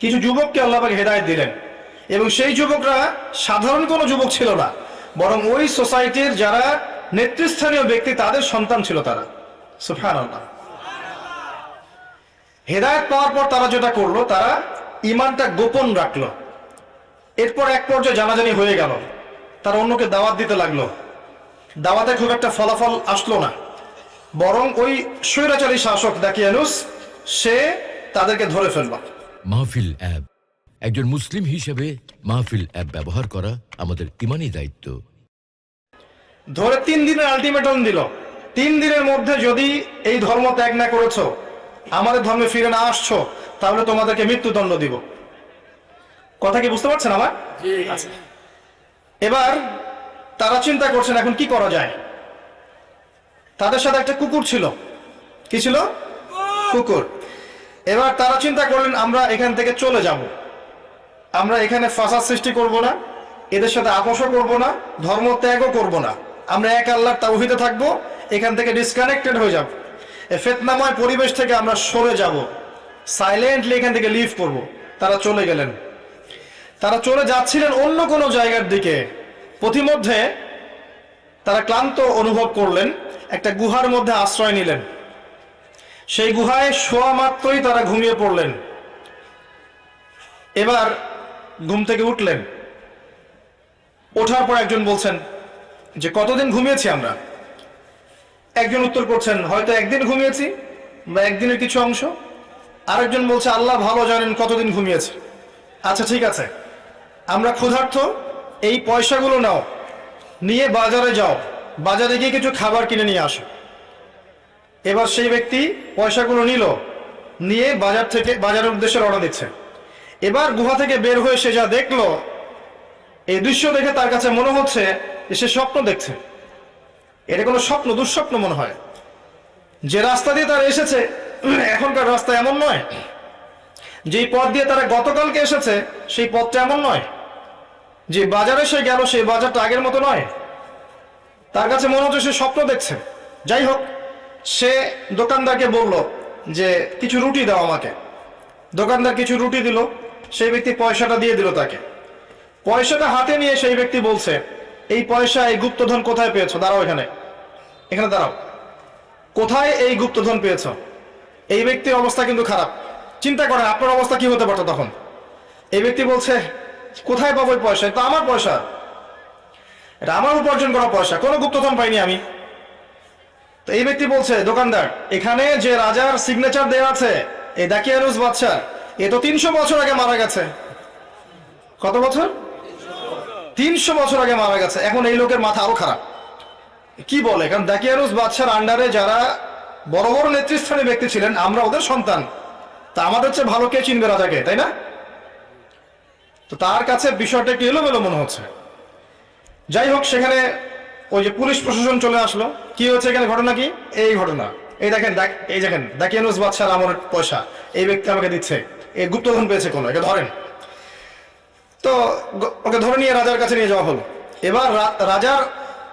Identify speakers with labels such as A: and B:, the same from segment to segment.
A: কিছু যুবককে আল্লাহকে হেদায়ত দিলেন। এবং সেই যুবকরা সাধারণ কোনো যুবক ছিল না, বরং ওই সোসাইটির যারা নেতৃস্থানীয় ব্যক্তি, তাদের সন্তান ছিল তারা। সুফান হেদায়ত পাওয়ার পর তারা যেটা করল, তারা ইমানটা গোপন রাখল। এরপর এক পর্যায়ে জানাজানি হয়ে গেল। তারা অন্যকে দাওয়াত দিতে লাগল। দাওয়াতে খুব একটা ফলাফল আসলো না। বরং ওই স্বৈরাচারী শাসক দাকিয়ানুস সে তাদেরকে ধরে ফেলল।
B: মাহফিল অ্যাপ একজন মুসলিম হিসেবে মাহফিল অ্যাপ ব্যবহার করা আমাদের ইমানি দায়িত্ব।
A: ধরে তিন দিনের আলটিমেটাম দিল। তিন দিনের মধ্যে যদি এই ধর্ম ত্যাগ না করেছ আমাদের ধর্মে ফিরে না আসছো তাহলে তোমাদেরকে মৃত্যুদণ্ড দিব। কথা কি বুঝতে পারছেন আমার? আচ্ছা। এবার তারা চিন্তা করছেন এখন কি করা যায়। তাদের সাথে একটা কুকুর ছিল। কি ছিল? কুকুর। এবার তারা চিন্তা করলেন, আমরা এখান থেকে চলে যাব। আমরা এখানে ফাসাদ সৃষ্টি করব না, এদের সাথে আপোষও করব না, ধর্ম ত্যাগও করব না। আমরা এক আল্লাহর তাওহিদে থাকব, এখান থেকে ডিসকানেক্টেড হয়ে যাব। ফেতনাময় পরিবেশ থেকে আমরা সরে যাব। সাইলেন্টলি এখান থেকে লিভ করব। তারা চলে গেলেন। তারা চলে যাচ্ছিলেন অন্য কোনো জায়গার দিকে। পথিমধ্যে তারা ক্লান্ত অনুভব করলেন, একটা গুহার মধ্যে আশ্রয় নিলেন। সেই গুহায় শোয়া মাত্রই তারা ঘুমিয়ে পড়লেন। এবার ঘুম থেকে উঠলেন। ওঠার পর একজন বলছেন যে, কতদিন ঘুমিয়েছি আমরা? একজন উত্তর করছেন, হয়তো একদিন ঘুমিয়েছি বা একদিনের কিছু অংশ। আরেকজন বলছে, আল্লাহ ভালো জানেন কতদিন ঘুমিয়েছে। আচ্ছা ঠিক আছে। আমরা ক্ষুধার্থ এই পয়সাগুলো নাও। নিয়ে বাজারে যাও। বাজারে গিয়ে কিছু খাবার কিনে নিয়ে আসো। এবার সেই ব্যক্তি পয়সাগুলো নিল, নিয়ে বাজার থেকে, বাজারের উদ্দেশ্যে রওনা দিচ্ছে। এবার গুহা থেকে বের হয়ে সে যা দেখল, এই দৃশ্য দেখে তার কাছে মনে হচ্ছে যে সে স্বপ্ন দেখছে। এটা কোনো স্বপ্ন, দুঃস্বপ্ন মনে হয়। যে রাস্তা দিয়ে তারা এসেছে, এখনকার রাস্তা এমন নয়। যেই পথ দিয়ে তারা গতকালকে এসেছে, সেই পথটা এমন নয়। যে বাজারে সে গেল, সেই বাজারটা আগের মতো নয়। তার কাছে মনে হচ্ছে সে স্বপ্ন দেখছে। যাই হোক সে দোকানদারকে বলল যে, কিছু রুটি দাও আমাকে। দোকানদার কিছু রুটি দিল, সেই ব্যক্তি পয়সাটা দিয়ে দিল তাকে। পয়সাটা হাতে নিয়ে সেই ব্যক্তি বলছে, এই পয়সা এই গুপ্তধন কোথায় পেয়েছ? দাঁড়াও এখানে। এখানে দাঁড়াও। কোথায় এই গুপ্তধন পেয়েছ? এই ব্যক্তির অবস্থা কিন্তু খারাপ। চিন্তা করেন, আপনার অবস্থা কি হতে পারতো তখন? এই ব্যক্তি বলছে, কোথায় পাবো পয়সা? তো আমার পয়সা। এটা আমার উপার্জন করা পয়সা। কোনো গুপ্তধন পাইনি আমি। তো এই ব্যক্তি বলছে, দোকানদার, এখানে যে রাজার সিগনেচার দেওয়া আছে এই দাকিয়ানুস বাচ্চা এ তো তিনশো বছর আগে মারা গেছে। কত বছর? তিনশো বছর আগে মারা গেছে। এখন এই লোকের মাথা আরও খারাপ। কি বলে? কারণ দাকিয়ানুস বাদশার আন্ডারে যারা বড় বড় নেতৃস্থানীয় ব্যক্তি ছিলেন, আমরা ওদের সন্তান। তা আমাদের চেয়ে ভালো কে চিনবে রাজাকে, তাই না? তো তার কাছে বিষয়টা একটু এলোমেলো মনে হচ্ছে। যাই হোক, সেখানে ওই যে পুলিশ প্রশাসন চলে আসলো। কি হচ্ছে এখানে ঘটনা কি? এই ঘটনা। এই দেখেন, দেখ- এই দেখেন দাকিয়ানুস বাদশার আমার পয়সা। এই ব্যক্তি আমাকে দিচ্ছে। এই গুপ্তধন পেয়েছে কোনো? একে ধরেন। তো ওকে ধরে নিয়ে রাজার কাছে নিয়ে যাওয়া হলো। এবার রাজার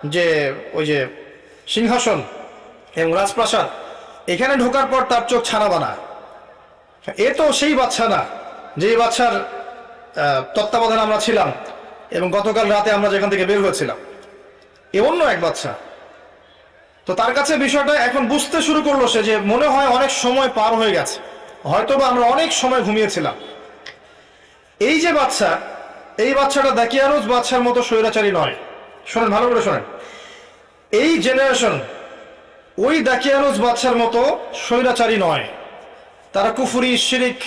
A: যে, ওই যে সিংহাসন এবং রাজপ্রাসাদ, এখানে ঢোকার পর তার চোখ ছানা বানা এ তো সেই বাচ্চা না, যেই বাচ্চার তত্ত্বাবধানে আমরা ছিলাম এবং গতকাল রাতে আমরা যেখান থেকে বের হয়েছিলাম। এ অন্য এক বাচ্চা। তো তার কাছে বিষয়টা এখন বুঝতে শুরু করল সে যে মনে হয় অনেক সময় পার হয়ে গেছে। হয়তোবা আমরা অনেক সময় ঘুমিয়েছিলাম। এই যে বাচ্চা, এই বাচ্চাটা দাকিয়ানুজ বাচ্চার মতো স্বৈরাচারী নয়। শোনেন, ভালো করে শোনেন। এই জেনারেশন ওই দাকিয়ানুজ বাচ্চার মতো স্বৈরাচারী নয়। তারা কুফুরি, শিরিক,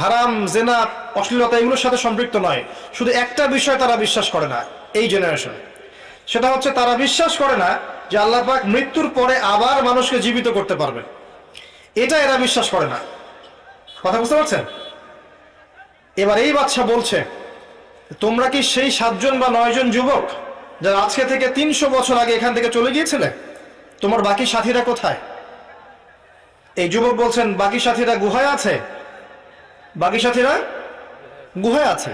A: হারাম, জেনা, অশ্লীলতা এগুলোর সাথে সম্পৃক্ত নয়। শুধু একটা বিষয় তারা বিশ্বাস করে না, এই জেনারেশন সেটা হচ্ছে তারা বিশ্বাস করে না যে আল্লাহ পাক মৃত্যুর পরে আবার মানুষকে জীবিত করতে পারবে। এটা এরা বিশ্বাস করে না। কথা বুঝতে পারছেন? এবার এই বাচ্চা বলছে, তোমরা কি সেই সাতজন বা নয়জন যুবক যারা আজকে থেকে তিনশো বছর আগে এখান থেকে চলে গিয়েছিলে? তোমার বাকি সাথীরা কোথায়? এই যুবক বলছেন, বাকি সাথীরা গুহায় আছে। বাকি সাথীরা গুহায় আছে।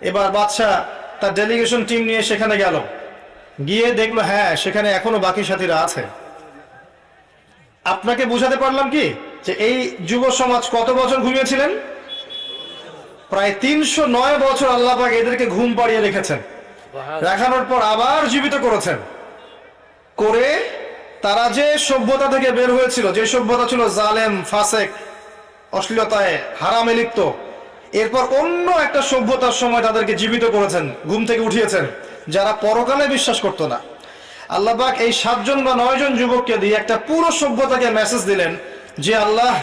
A: এবার বাচ্চা তার ডেলিগেশন টিম নিয়ে সেখানে গেল। গিয়ে দেখল হ্যাঁ সেখানে এখনও বাকি সাথীরা আছে। আপনাকে বোঝাতে পারলাম কি? যে এই যুব সমাজ কত বছর ঘুমিয়েছিলেন? প্রায় তিনশো নয় বছর আল্লাপাক এদেরকে ঘুম পাড়িয়ে রেখেছেন। রাখানোর পর আবার জীবিত করেছেন। করে তারা যে সভ্যতা থেকে বের হয়েছিল যে সভ্যতা ছিল জালেম ফাসেক অশ্লীলতায় হারামে লিপ্ত এরপর অন্য একটা সভ্যতার সময় তাদেরকে জীবিত করেছেন ঘুম থেকে উঠিয়েছেন। যারা পরকালে বিশ্বাস করতো না। আল্লাহ পাক এই সাতজন বা নয়জন যুবককে দিয়ে একটা পুরো সভ্যতাকে মেসেজ দিলেন যে, আল্লাহ,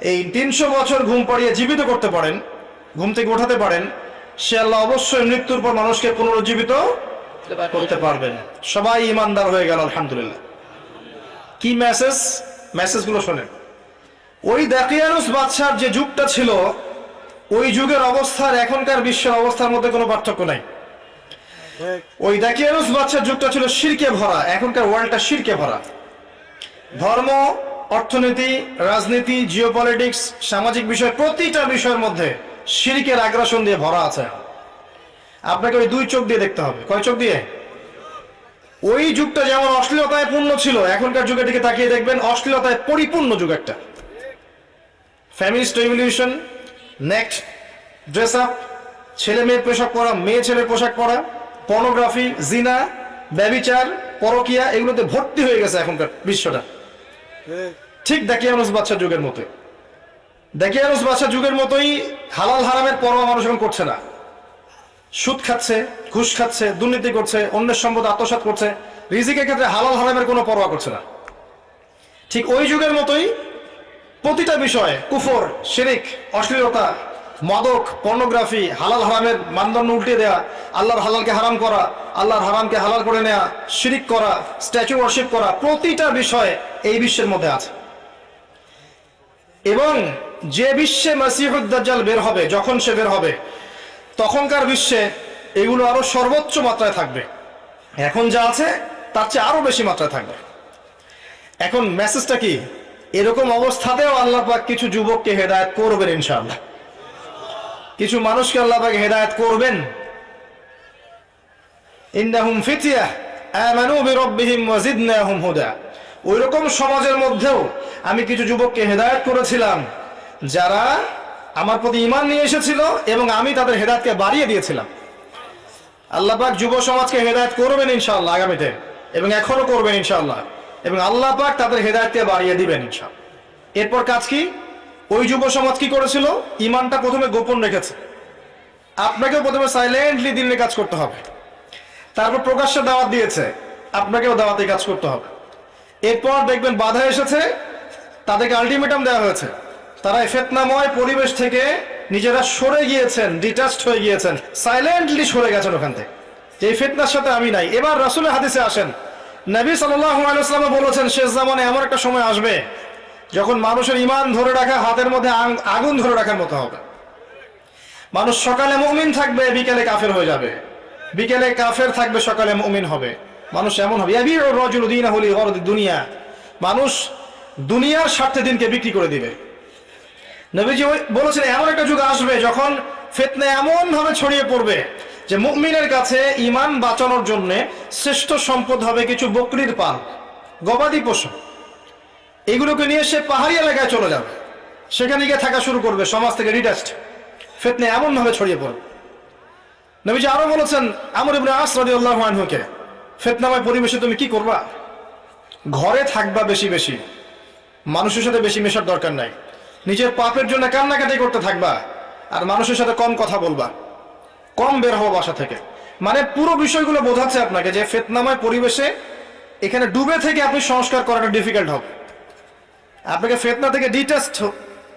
A: এই তিনশো বছর ঘুম পাড়িয়ে জীবিত করতে পারেন, ঘুম থেকে উঠাতে পারেন। সে আল্লাহ অবশ্যই মৃত্যুর পর মানুষকে পুনরুজ্জীবিত করতে পারবেন। সবাই ইমানদার হয়ে গেল, আলহামদুলিল্লাহ। কি মেসেজ মেসেজগুলো শোনেন। ওই দাকিয়ানুস বাদশার যে যুগটা ছিল, ওই যুগের অবস্থার এখনকার বিশ্বের অবস্থার মধ্যে কোনো পার্থক্য নাই। ওই দাকিয়ানুস বাদশার যুগটা ছিল শিরকে ভরা, এখনকার ওয়ার্ল্ডটা শিরকে ভরা। ধর্ম, অর্থনীতি, রাজনীতি জিওপলিটিক্স সামাজিক বিষয়, প্রতিটা বিষয়ের মধ্যে শিরিকের আগ্রাসন দিয়ে ভরা আছে। আপনাকে ওই দুই চোখ দিয়ে দেখতে হবে। কয় চোখ দিয়ে? ওই যুগটা যেমন অশ্লীলতায় পূর্ণ ছিল, এখনকার যুগের দিকে তাকিয়ে দেখবেন অশ্লীলতায় পরিপূর্ণ যুগ একটা। ফ্যামিলিস্ট রেভলিউশন নেক্সট ড্রেস আপ ছেলে মেয়ের পোশাক পরা মেয়ে ছেলের পোশাক পরা পর্নোগ্রাফি জিনা ব্যবিচার পরকিয়া এগুলোতে ভর্তি হয়ে গেছে এখনকার বিশ্বটা। ঠিক দেখিয়ানুস বাচ্চা যুগের মতো দেখিয়ানুস বাচ্চা যুগের মতোই হালাল হারামের পরোয়া মানুষ এখন করছে না। সুদ খাচ্ছে ঘুষ খাচ্ছে দুর্নীতি করছে অন্যের সম্পদ আত্মসাৎ করছে রিজিকের ক্ষেত্রে হালাল হারামের কোনো পরোয়া করছে না। ঠিক ওই যুগের মতোই প্রতিটা বিষয়ে কুফর শিরিক অশ্লীলতা মাদক পর্নোগ্রাফি হালাল হারামের মানদণ্ড উল্টে দেয়া, আল্লাহর হালালকে হারাম করা, আল্লাহর হারামকে হালাল করে নেয়া, শিরিক করা স্ট্যাচু ওয়ার্শিপ করা, প্রতিটা বিষয় এই বিশ্বের মধ্যে আছে। এবং যে বিশ্বে মাসিহুদ্দাজ্জাল বের হবে, যখন সে বের হবে, তখনকার বিশ্বে এগুলো আরও সর্বোচ্চ মাত্রায় থাকবে। এখন যা আছে, তার চেয়ে আরও বেশি মাত্রায় থাকবে। এখন মেসেজটা কি? এরকম অবস্থাতেও আল্লাহ পাক কিছু যুবককে হেদায়েত করবেন ইনশাআল্লাহ। কিছু মানুষকে আল্লাহ পাক হেদায়েত করবেন। ইন্নাহুম ফিতিয়া, আমানু বিরাব্বিহিম ওয়াজিদনাহুম হুদা। ওই রকম সমাজের মধ্যেও আমি কিছু যুবককে হেদায়েত করেছিলাম, যারা আমার প্রতি ঈমান নিয়ে এসেছিল এবং আমি তাদের হেদায়েতকে বাড়িয়ে দিয়েছিলাম। আল্লাহ পাক যুব সমাজকে হেদায়ত করবেন ইনশাআল্লাহ আগামীতে, এবং এখনও করবেন ইনশাআল্লাহ, এবং আল্লাহ পাক তাদের হেদায়েতকে বাড়িয়ে দিবেন ইনশাআল্লাহ। এরপর কাজ কি? ওই যুব সমাজ কি করেছিল? ইমানটা প্রথমে গোপন রেখেছে। আপনাকেও প্রথমে সাইলেন্টলি দিনের কাজ করতে হবে। তারপর প্রকাশ্যে দাওয়াত দিয়েছে, আপনাকেও দাওয়াতে কাজ করতে হবে। এরপর দেখবেন বাধা এসেছে, তাদেরকে আলটিমেটাম দেওয়া হয়েছে। তারা ফেতনাময় পরিবেশ থেকে নিজেরা সরে গিয়েছেন ডিটাচড হয়ে গিয়েছেন সাইলেন্টলি সরে গেছেন ওখান থেকে। এই ফেতনার সাথে আমি নাই। এবার রাসুলের হাদিসে আসেন। নবী সাল্লাম বলেছেন, শেষ জামানে এমন একটা সময় আসবে যখন মানুষের ইমান ধরে রাখা, হাতের মধ্যে আগুন ধরে রাখার মতো হবে। মানুষ সকালে মুমিন থাকবে, বিকেলে কাফের হয়ে যাবে। বিকেলে কাফের থাকবে, সকালে মুমিন হবে। মানুষ এমন হবে দুনিয়া। মানুষ দুনিয়ার স্বার্থে দিনকে বিক্রি করে দিবে। নবীজি বলেছেন, এমন একটা যুগ আসবে যখন ফেতনা এমন ভাবে ছড়িয়ে পড়বে যে মুমিনের কাছে ইমান বাঁচানোর জন্য শ্রেষ্ঠ সম্পদ হবে কিছু বকরির পাল, গবাদি পশু। এগুলোকে নিয়ে সে পাহাড়ি এলাকায় চলে যাবে। সেখানে গিয়ে থাকা শুরু করবে, সমাজ থেকে রিটাস্ট ফেতনা এমন ভাবে ছড়িয়ে পড়বে। নবীজি আরও বলেছেন, আমর ইবনে আস রাদিয়াল্লাহু আনহুকে, ফেতনাময় পরিবেশে তুমি কি করবা? ঘরে থাকবা বেশি বেশি, মানুষের সাথে বেশি মেশার দরকার নাই। নিজের পাপের জন্য কান্নাকাটি করতে থাকবা, আর মানুষের সাথে কম কথা বলবা। কম বের হব বাসা থেকে। মানে পুরো বিষয়গুলো বোঝাচ্ছে আপনাকে যে ফেতনাময় পরিবেশে এখানে ডুবে থেকে আপনি সংস্কার করাটা ডিফিকাল্ট হবে। আপনাকে ফেতনা থেকে ডিটেস্ট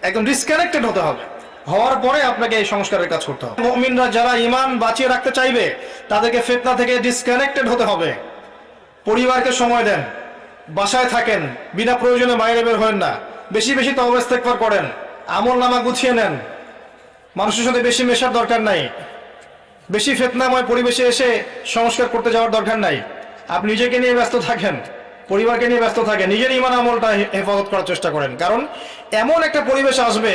A: একদম ডিসকানেক্টেড হতে হবে। হওয়ার পরে আপনাকে এই সংস্কারের কাজ করতে হবে। মুমিনরা যারা ইমান বাঁচিয়ে রাখতে চাইবে, তাদেরকে ফেতনা থেকে ডিসকানেক্টেড হতে হবে। পরিবারকে সময় দেন। বাসায় থাকেন। বিনা প্রয়োজনে বাইরে বের হন না। বেশি বেশি তবস্তেকবার করেন। আমল নামা গুছিয়ে নেন। মানুষের সাথে বেশি মেশার দরকার নাই। বেশি ফেতনাময় পরিবেশে এসে সংস্কার করতে যাওয়ার দরকার নাই। আপনি নিজেকে নিয়ে ব্যস্ত থাকেন। পরিবারকে নিয়ে ব্যস্ত থাকে, নিজের ইমান আমলটা হেফাজত করার চেষ্টা করেন। কারণ এমন একটা পরিবেশ আসবে,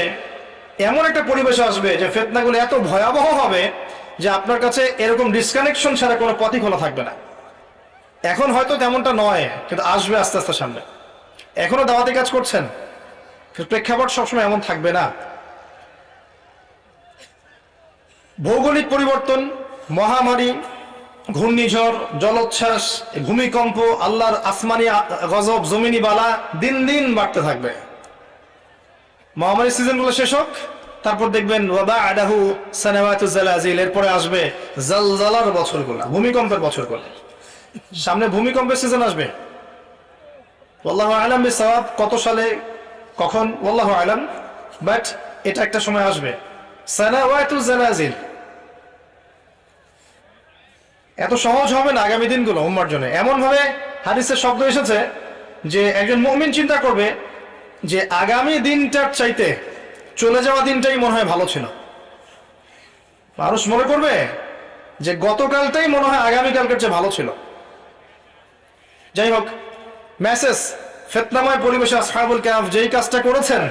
A: এমন একটা পরিবেশ আসবে যে ফেতনাগুলো এত ভয়াবহ হবে যে আপনার কাছে এরকম ডিসকানেকশন ছাড়া কোনো পথই খোলা থাকবে না। এখন হয়তো তেমনটা নয়, কিন্তু আসবে আস্তে আস্তে সামনে। এখনও দাওয়াতি কাজ করছেন? প্রেক্ষাপট সবসময় এমন থাকবে না। ভৌগোলিক পরিবর্তন, মহামারী ঘূর্ণিঝড়, জলোচ্ছ্বাস, ভূমিকম্প, আল্লাহর আসমানি গজব, জমিনি বালা দিন দিন বাড়তে থাকবে। মহামারী সিজনগুলো শেষ হোক, তারপর দেখবেন ওয়াবা আডাহু সানাওয়াতু জালাজিল, এরপরে আসবে জালজালার বছরগুলো, ভূমিকম্পের বছরগুলো। সামনে ভূমিকম্পের সিজন আসবে। ওয়াল্লাহ আলাম বিসওয়াব, কত সালে, কখন, ওয়াল্লাহ আলাম বাট এটা একটা সময় আসবে। সানাওয়াতু জালাজিল এত সহজ হবে না আগামী দিনগুলো উম্মার জন্য। এমন ভাবে হাদিসের শব্দ এসেছে যে একজন মুমিন চিন্তা করবে যে আগামী দিনটার চাইতে চলে যাওয়া দিনটাই মনে হয় ভালো ছিল। মানুষ মনে করবে যে গতকালটাই মনে হয় আগামীকালকের চেয়ে ভালো ছিল। যাই হোক, মেসেজ ফেতনাময় পরিবেশে আসহাবুল কাফ যেই কাজটা করেছেন,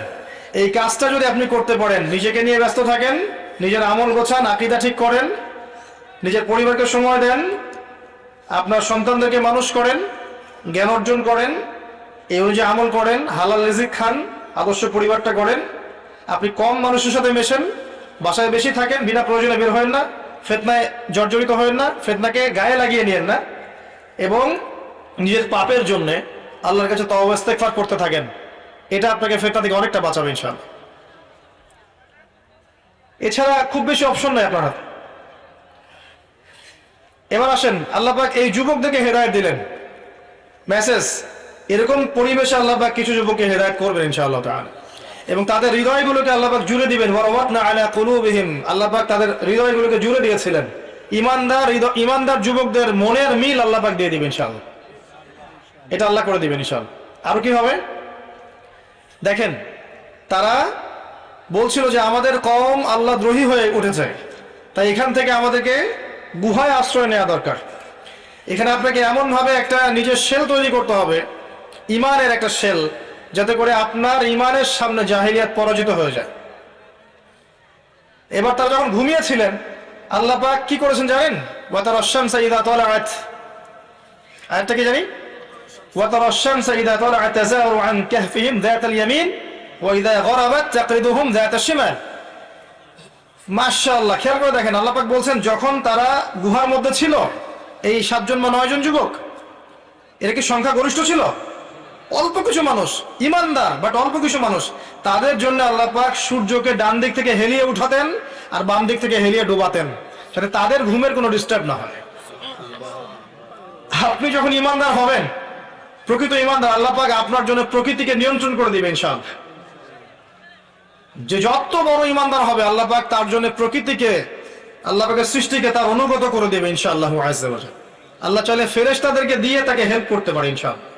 A: এই কাজটা যদি আপনি করতে পারেন, নিজেকে নিয়ে ব্যস্ত থাকেন, নিজের আমল গোছান, আকিদা ঠিক করেন নিজের পরিবারকে সময় দেন, আপনার সন্তানদেরকে মানুষ করেন, জ্ঞান অর্জন করেন, এই অনুযায়ী আমল করেন, হালাল রিজিক খান, আদর্শ পরিবারটা করেন আপনি কম মানুষের সাথে মেশেন, বাসায় বেশি থাকেন, বিনা প্রয়োজনে বের হবেন না, ফেতনায় জর্জরিত হবেন না, ফেতনাকে গায়ে লাগিয়ে নিয়েন না এবং নিজের পাপের জন্য আল্লাহর কাছে তওবাস্তেকফার করতে থাকেন। এটা আপনাকে ফেতনা থেকে অনেকটা বাঁচাবে ইনশাআল্লাহ। এছাড়া খুব বেশি অপশন নাই আপনার হাতে। এবার আসেন, আল্লাহ পাক এই যুবকদেরকে হেদায়েত দিলেন। মেসেজ এরকম পরিবেশে আল্লাহ পাক কিছু যুবককে হেদায়েত করবেন ইনশাআল্লাহ তাআলা। এবং তাদের হৃদয়গুলোকে আল্লাহপাক জুড়ে দিবেন ওয়ারাওয়াতনা আলা কুলুবিহিম। আল্লাহ পাক তাদের হৃদয়গুলোকে জুড়ে দিয়েছিলেন। ইমানদার ইমানদার যুবকদের মনের মিল আল্লাপাক দিয়ে দিবেন ইনশাআল্লাহ। এটা আল্লাহ করে দিবেন ইনশাআল্লাহ। আরও কি হবে? দেখেন, তারা বলছিল যে আমাদের কম আল্লাহ দ্রোহী হয়ে উঠেছে। তাই এখান থেকে আমাদেরকে গুহায় আশ্রয় নেওয়া দরকার। এখানে আপনাকে এমনভাবে একটা নিজের সেল তৈরি করতে হবে, ইমানের একটা সেল যাতে করে আপনার ইমানের সামনে জাহিলিয়াত পরাজিত হয়ে যায়। এবার তারা যখন ঘুমিয়েছিলেন আল্লাপাক কি করেছেন জানেন? ওয়াতার অশ্যাম সাইদ তলা আয়াত আয়াতটা কি জানি? ওয়াতার অশ্যাম সাইদ তলা আয়াত ওয়ান আন কাহফিহিম যাতাল ইয়ামিন, ওয়া গরাবাত তাকরিদুহুম যাতাশ শিমাল। মাশাআল্লাহ, খেয়াল করে দেখেন, আল্লাহ পাক বলছেন, যখন তারা গুহার মধ্যে ছিল, এই সাতজন বা নয়জন যুবক, এরা কি সংখ্যা গরিষ্ঠ ছিল? অল্প কিছু মানুষ, ইমানদার বাট অল্প কিছু মানুষ। তাদের জন্য আল্লাহ পাক সূর্যকে ডান দিক থেকে হেলিয়ে উঠাতেন আর বাম দিক থেকে হেলিয়ে ডোবাতেন, যাতে তাদের ঘুমের কোনো ডিস্টার্ব না হয়। আপনি যখন ইমানদার হবেন, প্রকৃত ইমানদার, আল্লাহ পাক আপনার জন্য প্রকৃতিকে নিয়ন্ত্রণ করে দিবেন ইনশাআল্লাহ। যে যত বড় ইমানদার হবে আল্লাহ পাক তার জন্য প্রকৃতিকে আল্লাহ পাকের সৃষ্টিকে তার অনুগত করে দেবে ইনশাআল্লাহ আল্লাহ চাইলে ফেরেশতাদেরকে দিয়ে তাকে হেল্প করতে পারে ইনশাআল্লাহ।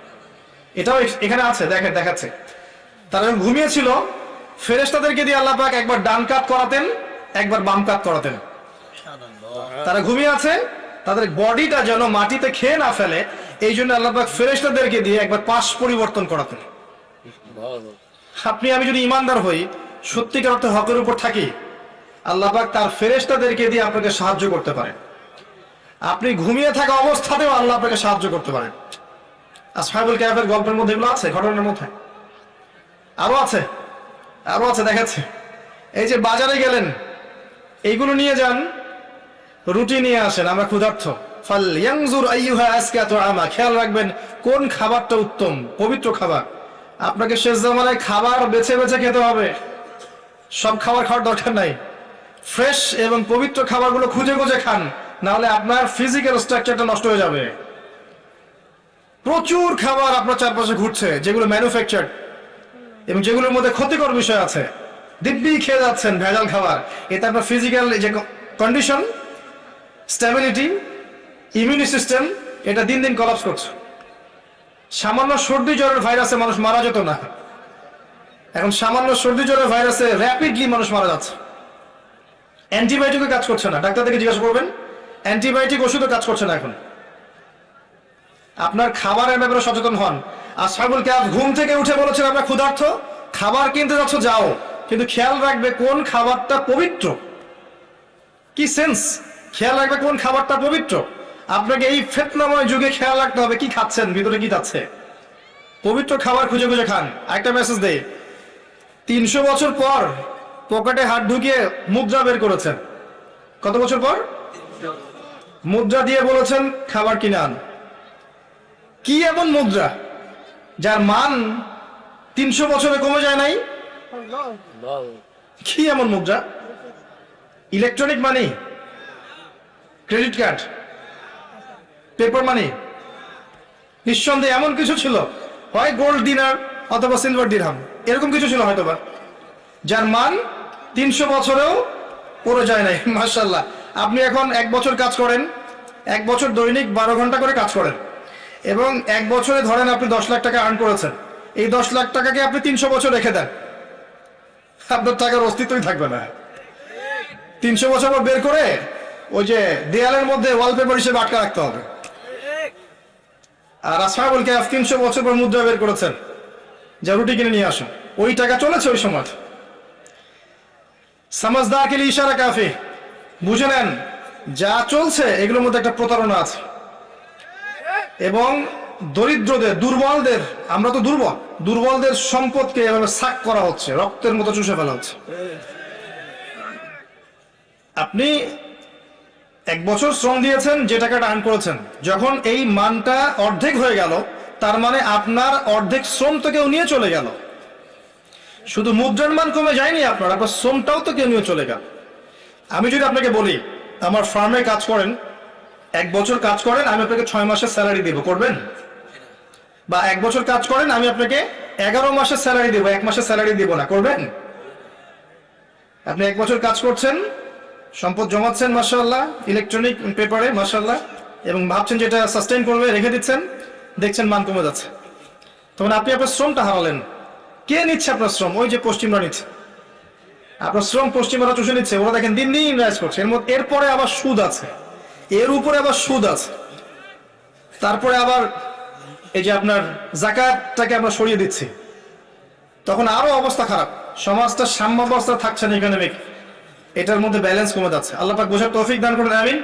A: এটাও এখানে আছে দেখেন দেখাচ্ছে। তারা যখন ঘুমিয়েছিল ফেরেশতাদেরকে দিয়ে আল্লাহ পাক একবার ডান কাত করাতেন একবার বাম কাত করাতেন। তারা ঘুমিয়ে আছে তাদের বডিটা যেন মাটিতে খেয়ে না ফেলে এই জন্য আল্লাহ পাক ফেরেশতাদেরকে দিয়ে একবার পাশ পরিবর্তন করাতেন। আপনি আমি যদি ইমানদার হই সত্যিকার অর্থে হকের উপর থাকি। আল্লাহ পাক তার ফেরেশতাদেরকে দিয়ে আপনাকে সাহায্য করতে পারেন। আপনি ঘুমিয়ে থাকা অবস্থাতেও আল্লাহ আপনাকে সাহায্য করতে পারেন। আসহাবুল কাহের গল্পের মধ্যে এগুলো আছে, ঘটনার মধ্যে। আরও আছে আরও আছে, দেখাচ্ছে। এই যে বাজারে গেলেন, এইগুলো নিয়ে যান, রুটি নিয়ে আসেন, আমরা ক্ষুধার্থ। ফাল ইয়াংজুর আইয়ুহা আজকে তো আমা খেয়াল রাখবেন কোন খাবারটা উত্তম, পবিত্র খাবার। আপনাকে শেষ জামানায় খাবার বেছে বেছে খেতে হবে। সব খাবার খাওয়ার দরকার নাই। ফ্রেশ এবং পবিত্র খাবারগুলো খুঁজে খুঁজে খান, নাহলে আপনার ফিজিক্যাল স্ট্রাকচারটা নষ্ট হয়ে যাবে। প্রচুর খাবার আপনার চারপাশে ঘুরছে, যেগুলো ম্যানুফ্যাকচার এবং যেগুলোর মধ্যে ক্ষতিকর বিষয় আছে। দিব্যি খেয়ে যাচ্ছেন ভেজাল খাবার। এতে আপনার ফিজিক্যাল যে কন্ডিশন স্ট্যাবিলিটি ইমিউনি সিস্টেম এটা দিন দিন কলাপস করছে। সামান্য সর্দি জ্বরের ভাইরাসে মানুষ মারা যেত না। এখন সামান্য সর্দি জ্বরের ভাইরাসে র্যাপিডলি মানুষ মারা যাচ্ছে। অ্যান্টিবায়োটিকও কাজ করছে না। ডাক্তার থেকে জিজ্ঞাসা করবেন অ্যান্টিবায়োটিক ওষুধও কাজ করছে না এখন। আপনার খাবারের ব্যাপারে সচেতন হন। আর সাবুল ক্যাব ঘুম থেকে উঠে বলেছেন আমরা ক্ষুধার্থ খাবার কিনতে যাচ্ছ, যাও। কিন্তু খেয়াল রাখবে কোন খাবারটা পবিত্র। কি সেন্স খেয়াল রাখবে কোন খাবারটা পবিত্র। আপনাকে এই ফেতনাময় যুগে খেয়াল রাখতে হবে, কি খাচ্ছেন, ভিতরে কি যাচ্ছে। পবিত্র খাবার খুঁজে খুঁজে খান। একটা মেসেজ দেই। তিনশো বছর পর পকেটে হাত ঢুকিয়ে মুদ্রা বের করেছেন। কত বছর পর? মুদ্রা দিয়ে বলেছেন, খাবার কিনে আন। কি এমন মুদ্রা, যার মান তিনশো বছরে কমে যায় নাই? কি এমন মুদ্রা? Electronic money, credit card, paper money, নিঃসন্দেহে এমন কিছু ছিল, হয় গোল্ড ডিনার অথবা সিলভার ডিরহাম। এরকম কিছু ছিল হয়তো বা। যার মান তিনশো বছরেও পড়ে যায় নাই মার্শাল্লাহ আপনি এখন এক বছর কাজ করেন, এক বছর দৈনিক বারো ঘণ্টা করে কাজ করেন। এবং এক বছরে ধরেন আপনি দশ লাখ টাকা আর্ন করেছেন। এই দশ লাখ টাকাকে আপনি তিনশো বছর রেখে দেন। আপনার টাকার অস্তিত্বই থাকবে না। তিনশো বছর পর বের করে ওই যে দেয়ালের মধ্যে ওয়ালপেপার হিসেবে আটকা রাখতে হবে। আর আসহাবুল কাফ তিনশো বছর পর মুদ্রা বের করেছেন। যা রুটি কিনে নিয়ে আসুন ওই টাকা চলেছে ওই সময় সমাজদার কে ইশারা কাফি। বুঝে নেন, যা চলছে, এগুলোর মধ্যে একটা প্রতারণা আছে। এবং দরিদ্রদের, দুর্বলদের, আমরা তো দুর্বল, দুর্বলদের সম্পদকে এভাবে সাক করা হচ্ছে, রক্তের মতো চুষে ফেলা হচ্ছে। আপনি এক বছর শ্রম দিয়েছেন, যে টাকাটা আর্ন করেছেন, যখন এই মানটা অর্ধেক হয়ে গেল তার মানে আপনার অর্ধেক শ্রম তো কেউ নিয়ে চলে গেল। শুধু মুদ্রার মান কমে যায়নি আপনার আপনার শ্রমটাও তো কেউ নিয়ে চলে গেল। আমি যদি আপনাকে বলি, আমার ফার্মে কাজ করেন, এক বছর কাজ করেন, আমি আপনাকে ছয় মাসের স্যালারি দেবো, করবেন? বা এক বছর কাজ করেন, আমি আপনাকে এগারো মাসের স্যালারি দেবো, এক মাসের স্যালারি দিব না, করবেন? আপনি এক বছর কাজ করছেন, সম্পদ জমাচ্ছেন মাসাল্লাহ ইলেকট্রনিক পেপারে মাসাল্লাহ এবং ভাবছেন যেটা সাস্টেইন করবে, রেখে দিচ্ছেন দেখছেন মান কমে যাচ্ছে। তখন আপনি আপনার শ্রমটা হারালেন। কে নিচ্ছে আপনার শ্রম? ওই যে পশ্চিমরা নিচ্ছে। আপনার শ্রম পশ্চিমরা চুষে নিচ্ছে, ওরা দেখেন দিন দিন রাইজ করছে। এর মধ্যে এরপরে আবার সুদ আছে। এর উপরে আবার সুদ আছে। তারপরে আবার এই যে আপনার জাকাতটাকে আমরা সরিয়ে দিচ্ছি। তখন আরও অবস্থা খারাপ। সমাজটা সাম্য অবস্থা থাকছে না এখানে এটার মধ্যে ব্যালেন্স কমে যাচ্ছে। আল্লাহ পাক বোঝার তৌফিক দান করেন, আমিন।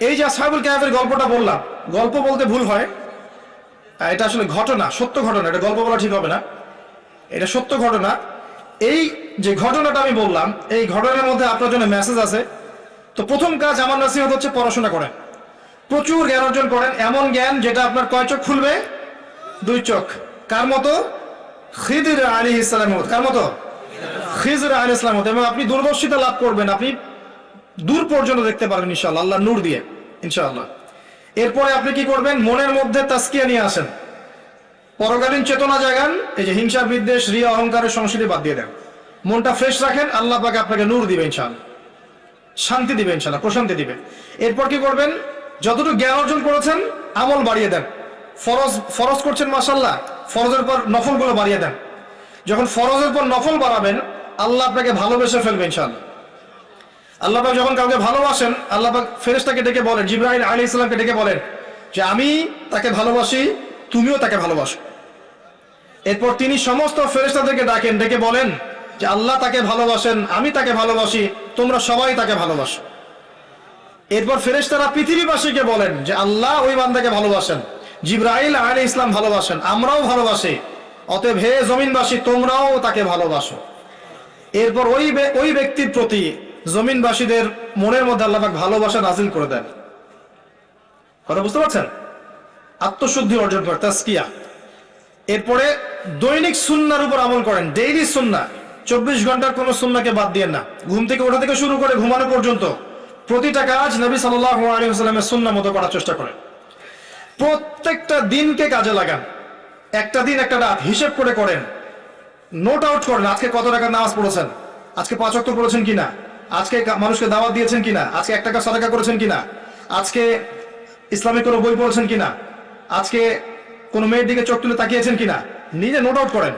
A: এই যে আসহাবুল কাহাফের গল্পটা বললাম, গল্প বলতে ভুল হয়। এটা আসলে ঘটনা, সত্য ঘটনা, এটা গল্প বলা ঠিক হবে না। এটা সত্য ঘটনা। এই যে ঘটনাটা আমি বললাম, এই ঘটনার মধ্যে আপনার জন্য মেসেজ আছে। তো প্রথম কাজ আমার নসিহত হচ্ছে পড়াশোনা করেন। প্রচুর জ্ঞান অর্জন করেন, এমন জ্ঞান যেটা আপনার কয় চোখ খুলবে? দুই চোখ। কার মতো? খিদির আলী ইসলামের মতো। কার মতো? খিজর আলী ইসলামের মতো। এবং আপনি দূরদর্শিতা লাভ করবেন, আপনি দূর পর্যন্ত দেখতে পারবেন ইনশাআল্লাহ আল্লাহ নূর দিয়ে, ইনশাআল্লাহ। এরপরে আপনি কি করবেন? মনের মধ্যে তাস্কিয়া নিয়ে আসেন। পরকালীন চেতনা জাগান, এই যে হিংসা বিদ্বেষ, রিয়া, অহংকারের সংস্কৃতি বাদ দিয়ে দেন। মনটা ফ্রেশ রাখেন, আল্লাহ পাকে আপনাকে নূর দিবে ইনশাআল্লাহ। শান্তি দিবে ইনশাআল্লাহ, প্রশান্তি দিবে। এরপর কি করবেন? যতটুকু জ্ঞান অর্জন করেছেন, আমল বাড়িয়ে দেন। ফরজ ফরজ করছেন মাসাল্লাহ ফরজের পর নফলগুলো বাড়িয়ে দেন। যখন ফরজের পর নফল বাড়াবেন, আল্লাহ আপনাকে ভালোবেসে ফেলবে ইনশাআল্লাহ। আল্লাহ যখন কাউকে ভালোবাসেন, আল্লাহ পাক ফেরেশতাকে ডেকে বলেন জিব্রাহিম আলী ইসলামকে ডেকে বলেন যে, আমি তাকে ভালোবাসি, তুমিও তাকে ভালোবাসো। এরপর তিনি সমস্ত ফেরেশতাদেরকে ডাকেন, ডেকে বলেন যে, আল্লাহ তাকে ভালোবাসেন, আমি তাকে ভালোবাসি, তোমরা সবাই তাকে ভালোবাসো। এরপর ফেরেশতারা পৃথিবীবাসীকে বলেন যে, আল্লাহ ওই বান্দাকে ভালোবাসেন, জিব্রাইল আলী ইসলাম ভালোবাসেন, আমরাও ভালোবাসি, অতএব হে জমিনবাসী, তোমরাও তাকে ভালোবাসো। এরপর ওই ওই ব্যক্তির প্রতি জমিনবাসীদের মনের মধ্যে আল্লাহাক ভালোবাসা নাজিল করে দেন। কথা বুঝতে পারছেন? আত্মশুদ্ধি অর্জন করে তাস্কিয়া এরপরে দৈনিক সুন্নার উপর আমল করেন ডেইলি সুন্না। চব্বিশ ঘণ্টার কোন সুন্নাকে বাদ দিয়ে না। ঘুম থেকে ওঠা থেকে শুরু করে ঘুমানো পর্যন্ত প্রতিটা কাজ নবী সাল্লাহ সাল্লামের সুন্না মতো করার চেষ্টা করেন। প্রত্যেকটা দিনকে কাজে লাগান। একটা দিন, একটা রাত হিসেব করে করেন। নোট আউট করেন, আজকে কত টাকা নামাজ পড়েছেন? আজকে পাঁচ অক্ট পড়েছেন কিনা? আজকে মানুষকে দাওয়াত দিয়েছেন কিনা? আজকে এক টাকা সদাকা করেছেন কিনা? আজকে ইসলামিক কোনো বই পড়েছেন কিনা? আজকে কোনো মেয়ের দিকে চোখ তুলে তাকিয়েছেন কিনা? নিজে নোট আউট করেন।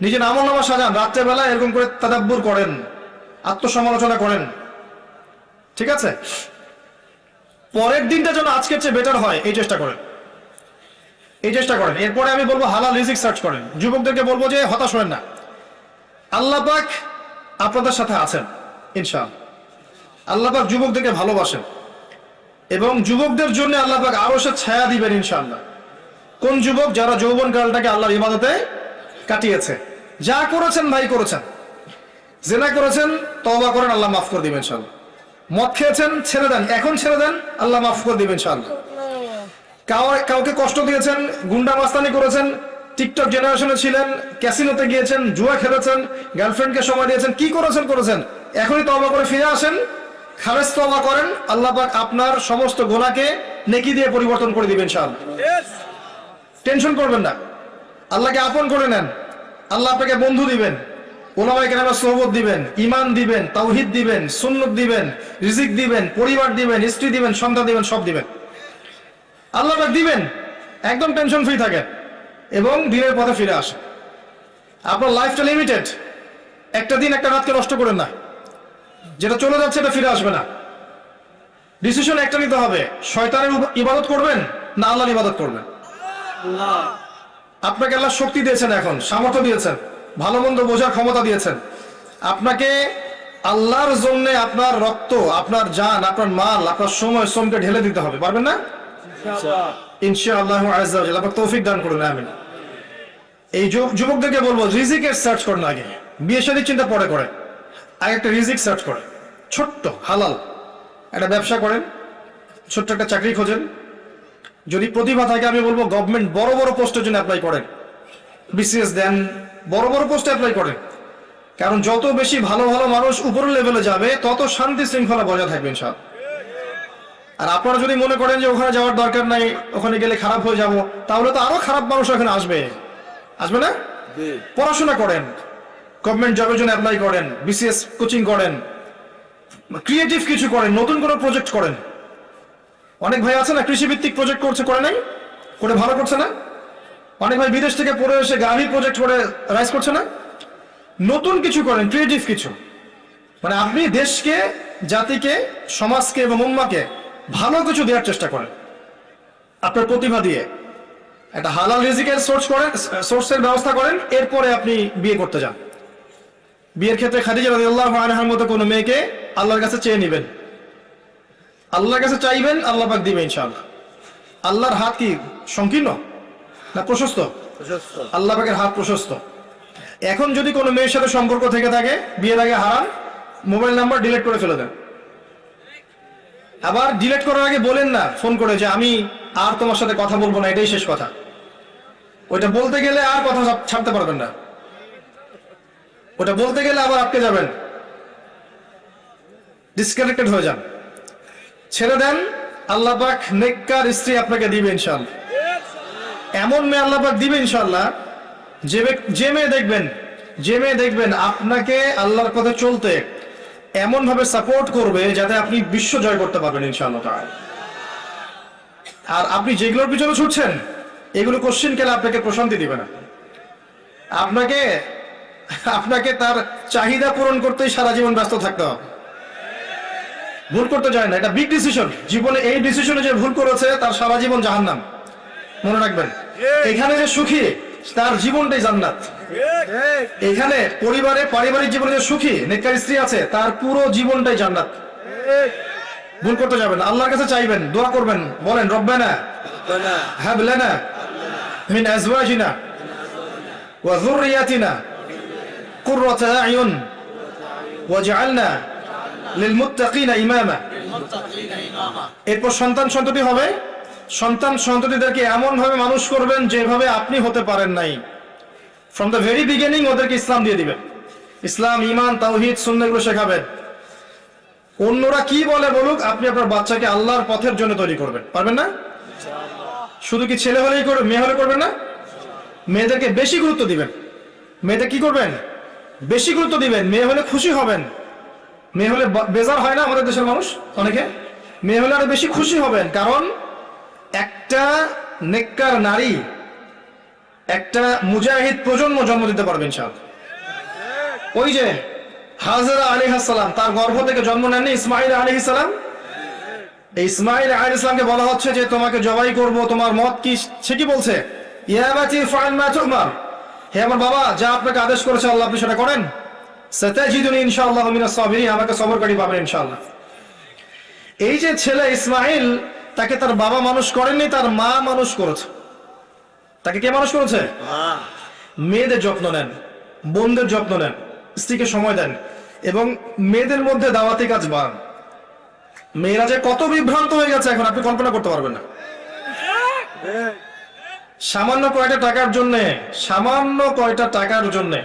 A: নিজে আমল নামা সাজান। রাত্রেবেলা এরকম করে তাদাব্বুর করেন, আত্মসমালোচনা করেন। ঠিক আছে? পরের দিনটা যেন আজকের চেয়ে বেটার হয়, এই চেষ্টা করেন। এই চেষ্টা করেন। এরপরে আমি বলব হালাল রিজিক সার্চ করেন। যুবকদেরকে বলব যে হতাশ হবেন না। আল্লাহ পাক আপনাদের সাথে আছেন। ইনশাআল্লাহ। আল্লাহ পাক যুবকদেরকে ভালোবাসেন এবং যুবকদের জন্য আল্লাহ পাক আরও সে ছায়া দিবেন ইনশাআল্লাহ। কোন যুবক যারা যৌবন কালটাকে আল্লাহর ইবাদতে কাটিয়েছে? যা করেছেন ভাই করেছেন। জেনা করেছেন, তওবা করেন, আল্লাহ মাফ করে দিবেন ইনশাআল্লাহ। মদ খেয়েছেন, ছেড়ে দেন। এখন ছেড়ে দেন, আল্লাহ মাফ করে দিবেন কাউ- কাউকে কষ্ট দিয়েছেন গুন্ডা মাস্তানি করেছেন, টিকটক জেনারেশনে ছিলেন, ক্যাসিনোতে গিয়েছেন, জুয়া খেলেছেন, গার্লফ্রেন্ডকে সময় দিয়েছেন, কি করেছেন করেছেন? এখনই তবা করে ফিরে আসেন। খালেজ তবা করেন। আল্লাহ পাক আপনার সমস্ত গোনাকে নেকি দিয়ে পরিবর্তন করে দিবেন ইনশাআল্লাহ। টেনশন করবেন না। আল্লাহকে আপন করে নেন। আল্লাহ আপনাকে বন্ধু দিবেন। ওলামাই কেন সোহবত দিবেন। ইমান দিবেন তাওহিদ দিবেন সুন্নত দিবেন রিজিক দিবেন পরিবার দিবেন স্ত্রী দিবেন সন্তান দিবেন সব দিবেন। আল্লাহ পাক দিবেন। একদম টেনশন ফ্রি থাকেন। এবং দিনের পথে ফিরে আসেন। আপনার লাইফটা লিমিটেড একটা দিন একটা রাতকে নষ্ট করেন না। যেটা চলে যাচ্ছে এটা ফিরে আসবে না। ডিসিশন একটা নিতে হবে শয়তানের ইবাদত করবেন না আল্লাহর ইবাদত করবেন? আপনাকে আল্লাহ শক্তি দিয়েছেন এখন সামর্থ্য দিয়েছেন ভালো মন্দ বোঝার ক্ষমতা দিয়েছেন। আপনাকে আল্লাহর জন্য আপনার রক্ত আপনার জান আপনার মাল আপনার সময় শ্রমকে ঢেলে দিতে হবে পারবেন না? ইনশাআল্লাহ। আজ্জাওয়াজাল আপনার তৌফিক দান করুন আমিন। এই যুব- যুবকদেরকে বলব রিজিকের সার্চ করুন আগে। বিয়ে শাদীর চিন্তা পরে করে। আগে একটা রিজিক সার্চ করে ছোট্ট হালাল। একটা ব্যবসা করেন ছোট্ট একটা চাকরি খোঁজেন। যদি প্রতিভা থাকে আমি বলব গভর্নমেন্ট বড় বড় পোস্টের জন্য অ্যাপ্লাই করেন। বিসিএস দেন বড় বড় পোস্টে অ্যাপ্লাই করেন। কারণ যত বেশি ভালো ভালো মানুষ উপরের লেভেলে যাবে তত শান্তি শৃঙ্খলা বজায় থাকবে সব আর আপনারা যদি মনে করেন যে ওখানে যাওয়ার দরকার নাই ওখানে গেলে খারাপ হয়ে যাব তাহলে তো আরও খারাপ মানুষ ওখানে আসবে। আসবে না? পড়াশোনা করেন। গভর্নমেন্ট জবের জন্য অ্যাপ্লাই করেন বিসিএস কোচিং করেন ক্রিয়েটিভ কিছু করেন, নতুন কোনো প্রজেক্ট করেন। অনেক ভাই আছে না, কৃষিভিত্তিক প্রজেক্ট করছে, করে নাই? করে ভালো করছে না? অনেক ভাই বিদেশ থেকে পড়ে এসে গাভি প্রজেক্ট করে রাইজ করছে না? নতুন কিছু করেন ক্রিয়েটিভ কিছু। মানে আপনি দেশকে, জাতিকে, সমাজকে এবং উম্মাকে ভালো কিছু দেওয়ার চেষ্টা করেন। আপনার প্রতিভা দিয়ে। একটা হালাল রিজিকের সোর্স করেন সোর্সের ব্যবস্থা করেন, এরপরে আপনি বিয়ে করতে যান। বিয়ের ক্ষেত্রে খাদিজা রাদিয়াল্লাহু আনহার মতো কোনো মেয়েকে আল্লাহর কাছে চেয়ে নেবেন। আল্লাহর কাছে চাইবেন আল্লাহ পাক দিবে ইনশাআল্লাহ। আল্লাহর হাত কি সংকীর্ণ না প্রশস্ত? আল্লাহ পাকের হাত প্রশস্ত। এখন যদি কোনো মেয়ের সাথে সম্পর্ক থেকে থাকে বিয়ের আগে হারাম মোবাইল নাম্বার ডিলিট করে ফেলে দেন আবার ডিলিট করার আগে বলেন না ফোন করে যে আমি আর তোমার সাথে কথা বলব না এটাই শেষ কথা। ওইটা বলতে গেলে আর কথা ছাড়তে পারবেন না। ওটা বলতে গেলে আবার আটকে যাবেন। ডিসকানেক্টেড হয়ে যান। ছেড়ে দেন, আল্লাহ পাক নেককার স্ত্রী আপনাকে দিবে ইনশাল্লাহ এমন মেয়ে আল্লাহ পাক দিবে ইনশাল্লাহ যে যে মেয়ে দেখবেন, যে মেয়ে দেখবেন আপনাকে আল্লাহর পথে চলতে এমন ভাবে সাপোর্ট করবে যাতে আপনি বিশ্ব জয় করতে পারবেন ইনশাআল্লাহ আর আপনি যেগুলোর পিছনে ছুটছেন, এগুলো কোশ্চিন কেলে আপনাকে প্রশান্তি দিবে না। আপনাকে আপনাকে তার চাহিদা পূরণ করতেই সারা জীবন ব্যস্ত থাকতে হবে। ভুল করতে যায় না এটা বিগ ডিসিশন জীবনে এই ডিসিশনে যে ভুল করেছে তার সারা জীবন জাহান্নাম। মনে রাখবেন এখানে যে সুখী তার জীবনটাই জান্নাত। এখানে পরিবারে পারিবারিক জীবনে যে সুখী নেককার স্ত্রী আছে তার পুরো জীবনটাই জান্নাত। ভুল করতে যাবেন আল্লাহর কাছে চাইবেন দোয়া করবেন বলেন রব্বানা হাব লানা মিন আজওয়াজিনা ওয়া যুররিয়াতিনা কুররাতা আয়ুন ওয়াজআলনা লিলমুত্তাকিনা ইমামা এরপর সন্তান সন্ততি হবে। সন্তান সন্ততিদেরকে এমন ভাবে মানুষ করবেন যেভাবে আপনি হতে পারেন নাই। ফ্রম দ্য ভেরি বিগিনিং ওদেরকে ইসলাম দিয়ে দিবেন। ইসলাম ইমান তাওহিদ, সুন্নাহগুলো শেখাবেন। অন্যরা কি বলে বলুক, আপনি আপনার বাচ্চাকে আল্লাহর পথের জন্য তৈরি করবেন। পারবেন না? শুধু কি ছেলে হলেই করবে, মেয়ে হলে করবেন না? মেয়েদেরকে বেশি গুরুত্ব দিবেন। মেয়েদের কি করবেন? বেশি গুরুত্ব দিবেন। মেয়ে হলে খুশি হবেন। মেয়ে হলে বেজার হয় না আমাদের দেশের মানুষ, অনেকে? মেয়ে হলে আরও বেশি খুশি হবেন, কারণ একটা নেককার নারী একটা মুজাহিদ প্রজন্ম জন্ম দিতে পারবেন সাহেব ওই যে হাজরা আলী সালাম, তার গর্ভ থেকে জন্ম নেননি ইসমাইল আলী সালাম। এই ইসমাইল আলী ইসলামকে বলা হচ্ছে যে, তোমাকে জবাই করব, তোমার মত কি? সে কি বলছে? ইয়াবাতি ফাইল মা তুমার। হে আমার বাবা যা আপনাকে আদেশ করেছে আল্লাহ আপনি সেটা করেন। সাতাজিদুনি ইনশাআল্লাহ মিনাস সাবিরিন আমাকে সবরকারী পাবেন ইনশাআল্লাহ। এই যে ছেলে ইসমাইল তাকে তার বাবা মানুষ করেননি তার মা মানুষ করেছে। তাকে কে মানুষ করেছে? মেয়েদের যত্ন নেন বোনদের যত্ন নেন স্ত্রীকে সময় দেন এবং মেয়েদের মধ্যে দাওয়াতি কাজ বাড়ান। মেয়েরা যে কত বিভ্রান্ত হয়ে গেছে এখন আপনি কল্পনা করতে পারবেন না। সামান্য কয়টা টাকার জন্যে, সামান্য কয়টা টাকার জন্যে।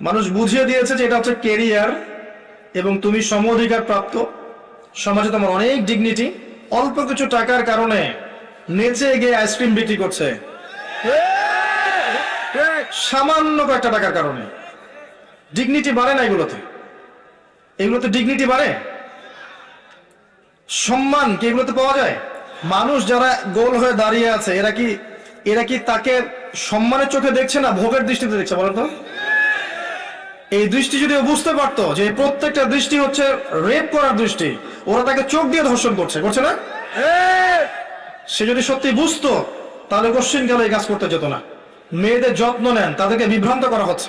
A: মানুষ বুঝিয়ে দিয়েছে যে এটা হচ্ছে কেরিয়ার এবং তুমি সম অধিকার প্রাপ্ত। সমাজে তোমার অনেক ডিগনিটি অল্প কিছু টাকার কারণে নেচে গিয়ে আইসক্রিম বিক্রি করছে। সামান্য কয়েকটা টাকার কারণে। ডিগনিটি বাড়ে না এগুলোতে। এগুলোতে ডিগনিটি বাড়ে? সম্মান কি এগুলোতে পাওয়া যায়? মানুষ যারা গোল হয়ে দাঁড়িয়ে আছে, এরা কি এরা কি তাকে সম্মানের চোখে দেখছে না ভোগের দৃষ্টিতে দেখছে বলেন তো? এই দৃষ্টি যদি বুঝতে পারতো যে প্রত্যেকটা দৃষ্টি হচ্ছে রেপ করার দৃষ্টি, ওরা তাকে চোখ দিয়ে ধর্ষণ করছে করছে না? সে যদি সত্যি বুঝতো, তাহলে কোশ্চিন কালে এই কাজ করতে যেত না। মেয়েদের যত্ন নেন, তাদেরকে বিভ্রান্ত করা হচ্ছে।